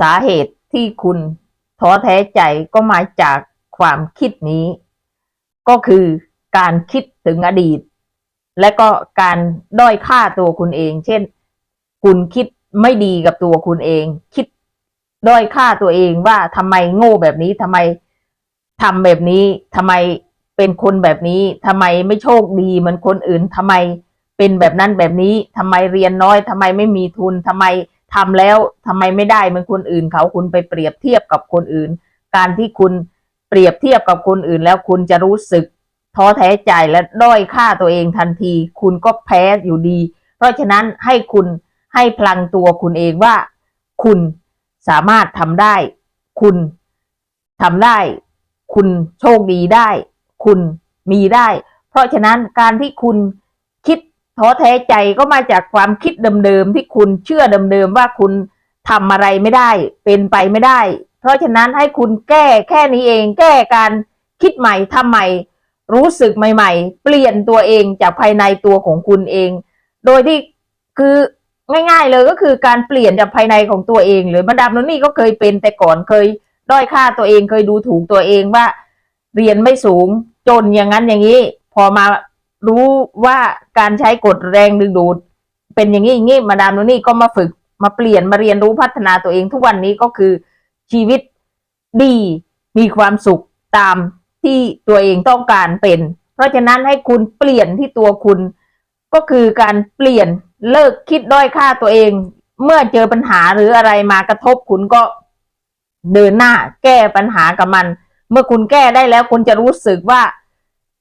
สาเหตุที่คุณท้อแท้ใจก็มาจากความคิดนี้ ก็คือการคิดถึงอดีต และก็การด้อยค่าตัวคุณเอง เช่น คุณคิดไม่ดีกับตัวคุณเอง คิดด้อยค่าตัวเองว่าทำไมโง่แบบนี้ทำไมทำแบบนี้ทำไมเป็นคนแบบนี้ทำไมไม่โชคดีเหมือนคนอื่นทำไมเป็นแบบนั้นแบบนี้ทำไมเรียนน้อยทำไมไม่มีทุนทำไม ทำแล้วทำไมไม่ได้เหมือนคนอื่นเขาคุณไปเปรียบเทียบกับคนอื่น การที่คุณเปรียบเทียบกับคนอื่น แล้วคุณจะรู้สึกท้อแท้ใจและด้อยค่าตัวเองทันที คุณก็แพ้อยู่ดี เพราะฉะนั้นให้คุณให้พลังตัวคุณเองว่า คุณสามารถทำได้ คุณทำได้ คุณโชคดีได้ คุณมีได้ เพราะฉะนั้นการที่คุณ ท้อแท้ใจก็มาจากความคิดเดิมๆที่คุณเชื่อเดิมๆว่าคุณทำอะไรไม่ได้ เป็นไปไม่ได้ เพราะฉะนั้นให้คุณแก้แค่นี้เอง แก้การคิดใหม่ทำใหม่ รู้สึกใหม่ ๆ เปลี่ยนตัวเองจากภายในตัวของคุณเอง โดยที่คือง่ายๆเลยก็คือการเปลี่ยนจากภายในของตัวเองหรือมาดามโนนี่ก็เคยเป็นแต่ก่อนเคยด้อยค่าตัวเองเคยดูถูกตัวเองว่า เรียนไม่สูงจนอย่างนั้นอย่างนี้ พอมา รู้ว่าการใช้กฎแรงดึงดูด เป็นอย่างนี้อย่างนี้มาดามโนนี่ก็มาฝึกมาเปลี่ยนมาเรียนรู้พัฒนาตัวเองทุกวันนี้ก็คือชีวิตดีมีความสุขตามที่ตัวเองต้องการเป็น เพราะฉะนั้นให้คุณเปลี่ยนที่ตัวคุณ ก็คือการเปลี่ยนเลิกคิดด้อยค่าตัวเอง เมื่อเจอปัญหาหรืออะไรมากระทบคุณก็เดินหน้าแก้ปัญหากับมัน เมื่อคุณแก้ได้แล้วคุณจะรู้สึกว่า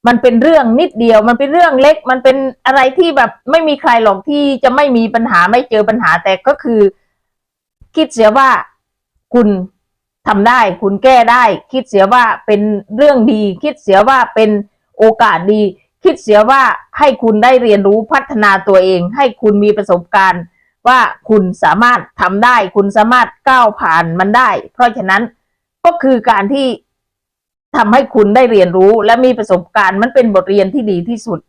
มันเป็นเรื่องนิดเดียว มันเป็นเรื่องเล็ก มันเป็นอะไรที่แบบไม่มีใครหรอกที่จะไม่มีปัญหาไม่เจอปัญหาแต่ก็คือ คิดเสียว่าคุณทำได้ คุณแก้ได้ คิดเสียว่าเป็นเรื่องดี คิดเสียว่าเป็นโอกาสดี คิดเสียว่าให้คุณได้เรียนรู้พัฒนาตัวเอง ให้คุณมีประสบการณ์ ว่าคุณสามารถทำได้ คุณสามารถก้าวผ่านมันได้ เพราะฉะนั้นก็คือการที่ ทำให้คุณได้เรียนรู้และมีประสบการณ์มันเป็นบทเรียนที่ดีที่สุด